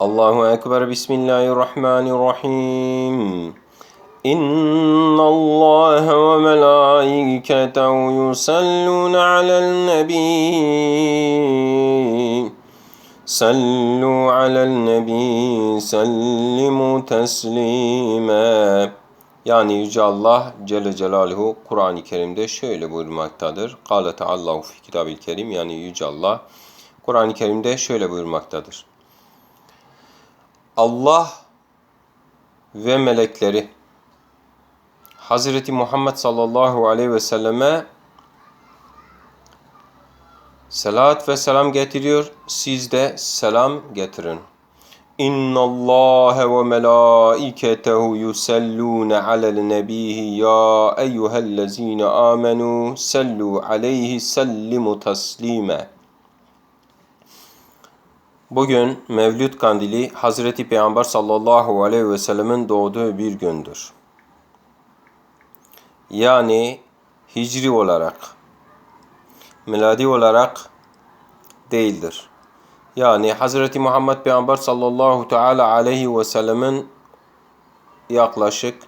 Allahu Ekber. Bismillahirrahmanirrahim. إن الله وملائكته يصلون على النبي صلوا على النبي سلموا تسليما Yani Yüce Allah Celle Celaluhu Kur'an-ı Kerim'de şöyle buyurmaktadır. Kâle Teallahu fi kitabil kerim yani Yüce Allah Kur'an-ı Kerim'de şöyle buyurmaktadır. Allah ve melekleri Hazreti Muhammed sallallahu aleyhi ve selleme salat ve selam getiriyor. Siz de selam getirin. İnna Allah ve melaiketehu yusallun alel nebiyyi ya eyyuhellezine amenu sallu aleyhi sallimu taslime. Bugün Mevlüt Kandili Hazreti Peygamber sallallahu aleyhi ve sellemin doğduğu bir gündür. Yani hicri olarak, miladi olarak değildir. Yani Hazreti Muhammed Peygamber sallallahu teala aleyhi ve sellemin yaklaşık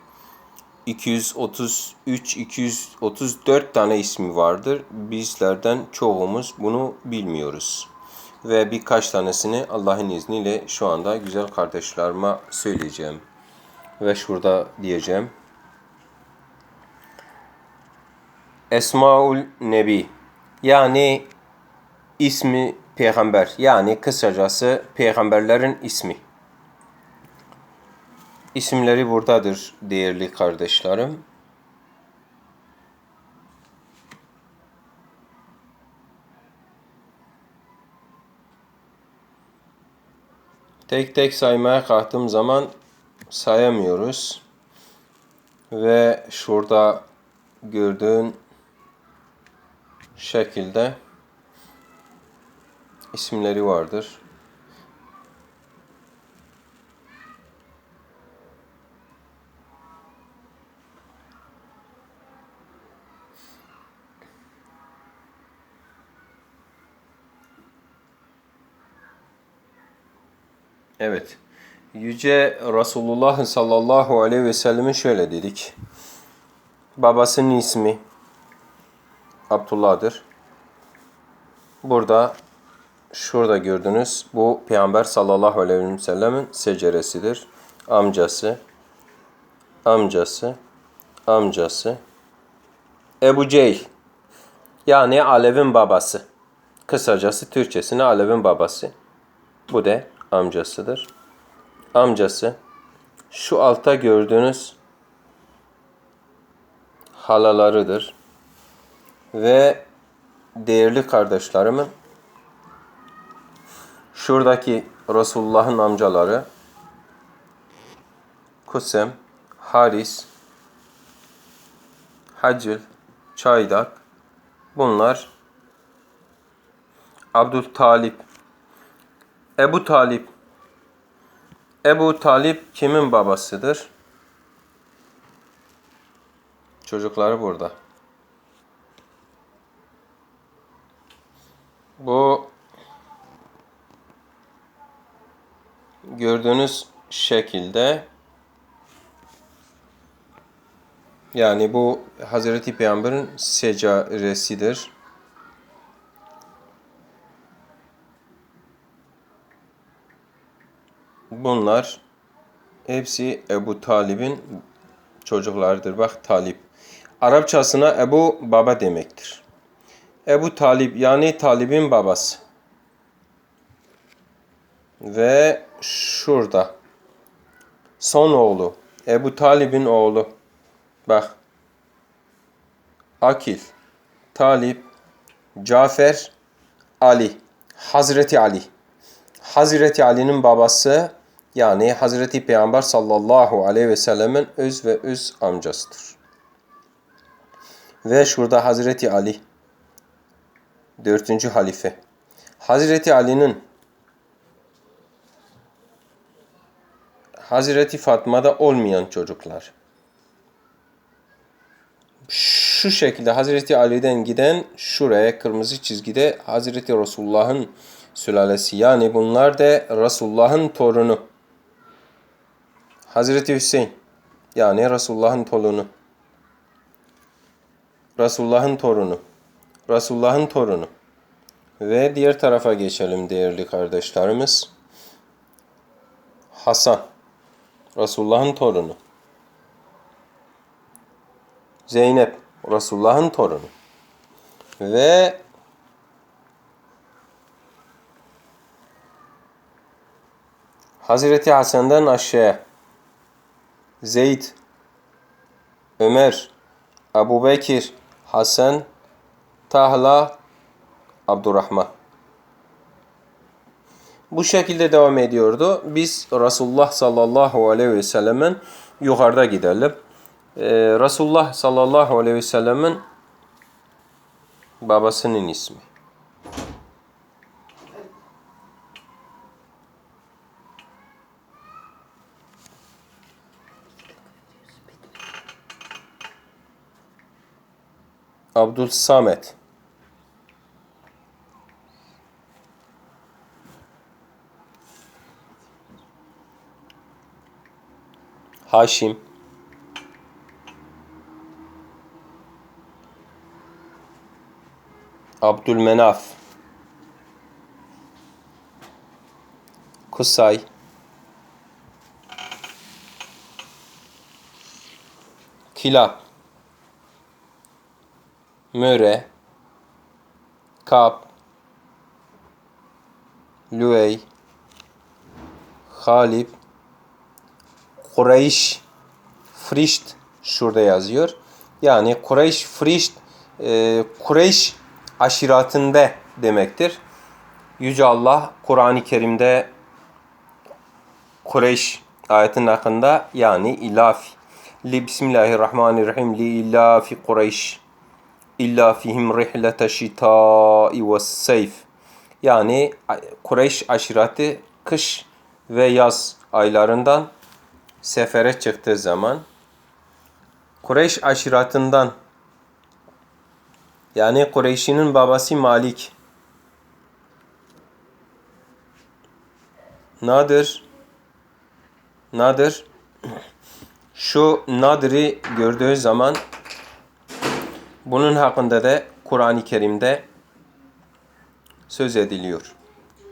233-234 tane ismi vardır. Bizlerden çoğumuz bunu bilmiyoruz. Ve birkaç tanesini Allah'ın izniyle şu anda güzel kardeşlerime söyleyeceğim. Ve şurada diyeceğim. Esmaul Nebi yani ismi peygamber yani kısacası peygamberlerin ismi. İsimleri buradadır değerli kardeşlerim. Tek tek saymaya kalktığım zaman sayamıyoruz. Ve şurada gördüğün şekilde isimleri vardır. Evet. Yüce Resulullah sallallahu aleyhi ve sellem'in şöyle dedik. Babasının ismi Abdullah'dır. Burada şurada gördünüz bu Peygamber sallallahu aleyhi ve sellemin seceresidir. Amcası, amcası, amcası. Ebu Cehil yani Alev'in babası. Kısacası Türkçesine Alev'in babası. Bu da amcasıdır. Amcası. Şu altta gördüğünüz halalarıdır. Ve değerli kardeşlerimin şuradaki Resulullah'ın amcaları Kusem, Haris, Hacil, Çaydak bunlar Abdültalip Ebu Talip Ebu Talip kimin babasıdır? Çocukları burada. Bu gördüğünüz şekilde yani bu Hazreti Peygamber'in secaresidir. Bunlar hepsi Ebu Talib'in çocuklarıdır. Bak Talip. Arapçasına Ebu baba demektir. Ebu Talip yani Talib'in babası. Ve şurada son oğlu Ebu Talib'in oğlu. Bak. Akil, Talip, Cafer, Ali, Hazreti Ali. Hazreti Ali'nin babası yani Hazreti Peygamber sallallahu aleyhi ve sellemin öz ve öz amcasıdır. Ve şurada Hazreti Ali dördüncü halife. Hazreti Ali'nin Hazreti Fatma'da olmayan çocuklar. Şu şekilde Hazreti Ali'den giden şuraya kırmızı çizgide Hazreti Resulullah'ın sülalesi. Yani bunlar da Resulullah'ın torunu. Hazreti Hüseyin yani Resulullah'ın torunu. Resulullah'ın torunu. Resulullah'ın torunu. Ve diğer tarafa geçelim değerli kardeşlerimiz. Hasan. Resulullah'ın torunu. Zeynep. Resulullah'ın torunu. Ve Hazreti Hasan'dan aşağıya Zeyd, Ömer, Ebu Bekir, Hasan, Tahla, Abdurrahman. Bu şekilde devam ediyordu. Biz Resulullah sallallahu aleyhi ve sellemin yukarıda gidelim. Ee, Resulullah sallallahu aleyhi ve sellemin babasının ismi. Abdülsamet. Haşim. Abdülmenaf. Kusay. Kilab. Möre. Kap. Lüey. Halib. Kureyş. Frişt şurada yazıyor. Yani Kureyş Frişt e, Kureyş aşiratında demektir. Yüce Allah Kur'an-ı Kerim'de Kureyş ayetin hakkında yani ilafi. Li Bismillahirrahmanirrahim. Li ilafi Kureyş. İlla fihim rihlete şitai ve seyf. Yani Kureyş aşiratı kış ve yaz aylarından sefere çıktığı zaman Kureyş aşiratından yani Kureyş'in babası Malik Nadir Nadir şu Nadir'i gördüğü zaman bunun hakkında da Kur'an-ı Kerim'de söz ediliyor.